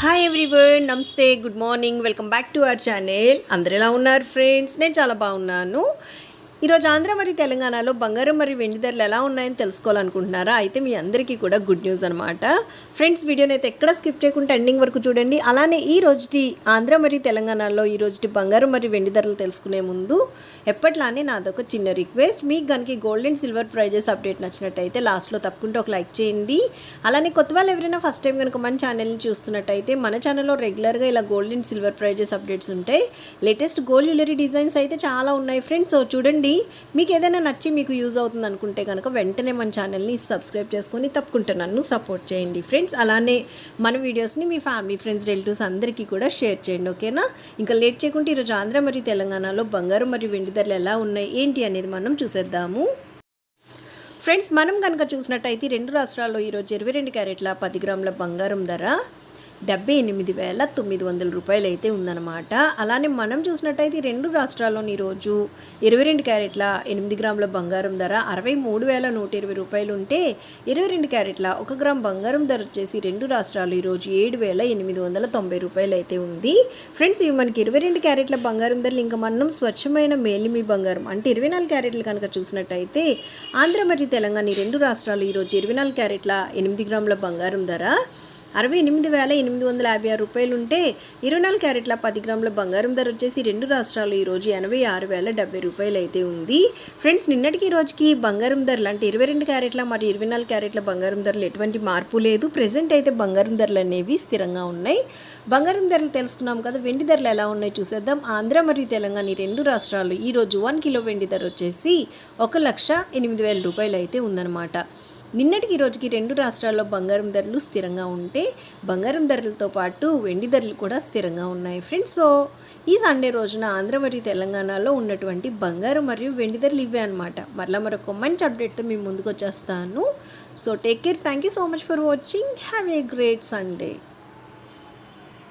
Hi everyone namaste good morning welcome back to our channel అందరు ఎలా ఉన్నారు friends నేను చాలా బాగున్నాను. ఈరోజు ఆంధ్ర మరి తెలంగాణలో బంగారం మరియు వెండి ధరలు ఎలా ఉన్నాయని తెలుసుకోవాలనుకుంటున్నారా? అయితే మీ అందరికీ కూడా గుడ్ న్యూస్ అనమాట ఫ్రెండ్స్ వీడియోని అయితే ఎక్కడ స్కిప్ చేయకుండా ఎండింగ్ వరకు చూడండి. అలానే ఈ రోజుటి ఆంధ్ర మరియు తెలంగాణలో ఈ రోజుటి బంగారం మరియు వెండి ధరలు తెలుసుకునే ముందు ఎప్పట్లానే నాదొక చిన్న రిక్వెస్ట్. మీకు కనుక gold and silver prizes update నచ్చినట్టయితే లాస్ట్లో తప్పకుండా ఒక లైక్ చేయండి. అలానే కొత్త వాళ్ళు ఎవరైనా ఫస్ట్ టైం కనుక మన ఛానల్ని చూస్తున్నట్టయితే మన ఛానల్లో రెగ్యులర్గా ఇలా gold and silver prizes updates ఉంటాయి. లేటెస్ట్ గోల్డ్ జ్యువెలరీ డిజైన్స్ అయితే చాలా ఉన్నాయి ఫ్రెండ్స్ సో చూడండి మీకు ఏదైనా నచ్చి మీకు యూజ్ అవుతుంది అనుకుంటే కనుక వెంటనే మన ఛానల్ని సబ్స్క్రైబ్ చేసుకొని తప్పకుండా నన్ను సపోర్ట్ చేయండి. ఫ్రెండ్స్ అలానే మన వీడియోస్ని మీ ఫ్యామిలీ ఫ్రెండ్స్ రిలేటివ్స్ అందరికీ కూడా షేర్ చేయండి ఓకేనా? ఇంకా లేట్ చేయకుండా ఈరోజు ఆంధ్ర మరియు తెలంగాణలో బంగారం మరియు వెండి ధరలు ఎలా ఉన్నాయి ఏంటి అనేది మనం చూసేద్దాము. ఫ్రెండ్స్ మనం కనుక చూసినట్టయితే రెండు రాష్ట్రాల్లో ఈరోజు ఇరవై రెండు క్యారెట్ల పది గ్రాముల బంగారం ధర. డెబ్బై ఎనిమిది వేల తొమ్మిది వందల రూపాయలు అయితే ఉందన్నమాట. అలానే మనం చూసినట్టయితే రెండు రాష్ట్రాల్లోని ఈరోజు ఇరవై రెండు క్యారెట్ల ఎనిమిది గ్రాముల బంగారం ధర అరవై మూడు వేల నూట ఇరవై రూపాయలు ఉంటే ఇరవై రెండు క్యారెట్ల ఒక గ్రామ్ బంగారం ధర వచ్చేసి రెండు రాష్ట్రాలు ఈరోజు ఏడు వేల ఎనిమిది వందల తొంభై రూపాయలు అయితే ఉంది. ఫ్రెండ్స్ ఇవి మనకి ఇరవై రెండు క్యారెట్ల బంగారం ధరలు ఇంకా మనం స్వచ్ఛమైన మేలిమి బంగారం అంటే ఇరవై నాలుగు క్యారెట్లు కనుక చూసినట్టయితే ఆంధ్ర మరియు తెలంగాణ ఈ రెండు రాష్ట్రాలు ఈరోజు ఇరవై నాలుగు క్యారెట్ల ఎనిమిది గ్రాముల బంగారం ధర అరవై ఎనిమిది వేల ఎనిమిది వందల యాభై ఆరు రూపాయలు ఉంటే ఇరవై నాలుగు క్యారెట్ల పది గ్రాముల బంగారం ధర వచ్చేసి రెండు రాష్ట్రాలు ఈరోజు ఎనభై ఆరు వేల డెబ్బై రూపాయలు అయితే ఉంది. ఫ్రెండ్స్ నిన్నటికి ఈ రోజుకి బంగారం ధరలు అంటే ఇరవై రెండు క్యారెట్ల మరియు ఇరవై నాలుగు క్యారెట్ల బంగారం ధరలు ఎటువంటి మార్పు లేదు. ప్రజెంట్ అయితే బంగారం ధరలు అనేవి స్థిరంగా ఉన్నాయి. బంగారం ధరలు తెలుసుకున్నాం కదా వెండి ధరలు ఎలా ఉన్నాయి చూసేద్దాం. ఆంధ్ర మరియు తెలంగాణ రెండు రాష్ట్రాలు ఈరోజు వన్ కిలో వెండి ధర వచ్చేసి ఒక లక్ష ఎనిమిది వేల రూపాయలు అయితే ఉందన్నమాట. నిన్నటికి రోజుకి రెండు రాష్ట్రాల్లో బంగారం ధరలు స్థిరంగా ఉంటే బంగారం ధరలతో పాటు వెండి ధరలు కూడా స్థిరంగా ఉన్నాయి ఫ్రెండ్స్. సో ఈ సండే రోజున ఆంధ్ర మరియు తెలంగాణలో ఉన్నటువంటి బంగారం మరియు వెండి ధరలు ఇవే అనమాట మరలా మరొక మంచి అప్డేట్తో మేము ముందుకు వచ్చేస్తాను. So take care thank you so much for watching have a great Sunday